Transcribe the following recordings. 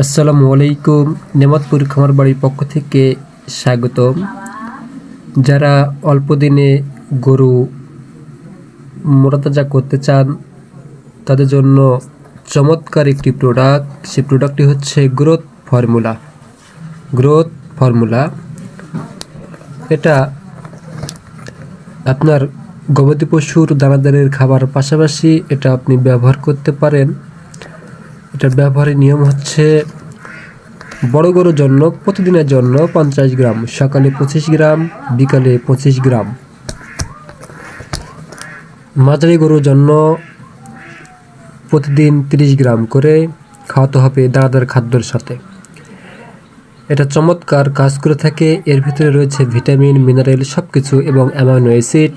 আসসালামু আলাইকুম, নেমাতপুর খামার বাড়ির পক্ষ থেকে স্বাগতম। যারা অল্প দিনে গরু মোটাতাজা করতে চান, তাদের জন্য চমৎকার একটি প্রোডাক্ট সেই প্রোডাক্টটি হচ্ছে গ্রোথ ফর্মুলা গ্রোথ ফর্মুলা এটা আপনার গবাদি পশুর দানাদারের খাবার পাশাপাশি এটা আপনি ব্যবহার করতে পারেন। এটার ব্যবহারের নিয়ম হচ্ছে বড় গরুর জন্য প্রতিদিনের জন্য পঞ্চাশ গ্রাম, সকালে পঁচিশ গ্রাম, বিকালে পঁচিশ গ্রাম। মাঝারি গরুর জন্য প্রতিদিন তিরিশ গ্রাম করে খাওয়াতে হবে দানাদার খাদ্যর সাথে। এটা চমৎকার কাজ করে থাকে। এর ভিতরে রয়েছে ভিটামিন, মিনারেল সব কিছু এবং অ্যামাইনো অ্যাসিড।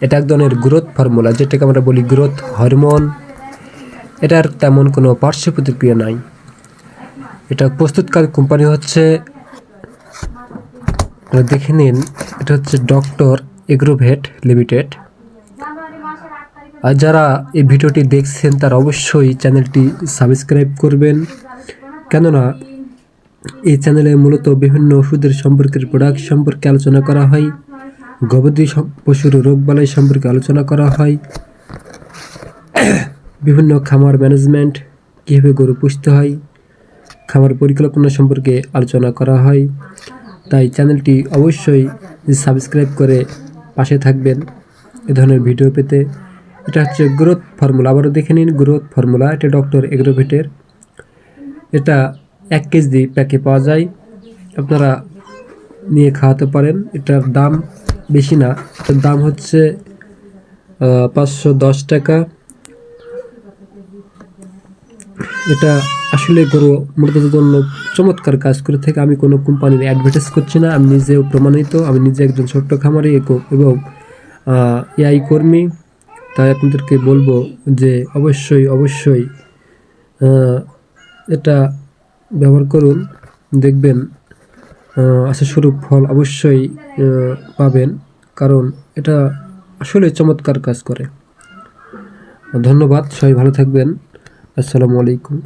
এটা এক ধরনের গ্রোথ ফর্মুলা, যেটাকে আমরা বলি গ্রোথ হরমোন। এটার তেমন কোনো পার্শ্ব প্রতিক্রিয়া নাই। এটা প্রস্তুতকারী কোম্পানি হচ্ছে দেখে নিন, এটা হচ্ছে ডক্টর এগ্রোভেট লিমিটেড। আর যারা এই ভিডিওটি দেখছেন, তারা অবশ্যই চ্যানেলটি সাবস্ক্রাইব করবেন। কেননা, এই চ্যানেলে মূলত বিভিন্ন ওষুধের সম্পর্কে প্রোডাক্ট সম্পর্কে আলোচনা করা হয়, গবাদি পশুর রোগবালাই সম্পর্কে আলোচনা করা হয়। বিভিন্ন খামার ম্যানেজমেন্ট কীভাবে গরু পুষতে হয়, খামার পরিকল্পনা সম্পর্কে আলোচনা করা হয়। তাই চ্যানেলটি অবশ্যই সাবস্ক্রাইব করে পাশে থাকবেন এ ধরনের ভিডিও পেতে। এটা হচ্ছে গ্রোথ ফর্মুলা। আবারও দেখে নিন, গ্রোথ ফর্মুলা। এটা ডক্টর এগ্রোভেটের। এটা এক কেজি প্যাকে পাওয়া যায়। আপনারা নিয়ে খাওয়াতে পারেন। এটার দাম বেশি না। এটার দাম হচ্ছে পাঁচশো দশ টাকা। এটা আসলে গরু মূলত জন্য চমৎকার কাজ করে থাকে। আমি কোনো কোম্পানির অ্যাডভার্টাইজ করছি না, আমি নিজেও প্রমাণিত। আমি নিজে একজন ছোট্ট খামারি এবং এআই কর্মী। তাই আপনাদেরকে বলব যে অবশ্যই অবশ্যই এটা ব্যবহার করুন। দেখবেন আশাস্বরূপ ফল অবশ্যই পাবেন। কারণ এটা আসলে চমৎকার কাজ করে। ধন্যবাদ, সবাই ভালো থাকবেন। আসসালামু আলাইকুম।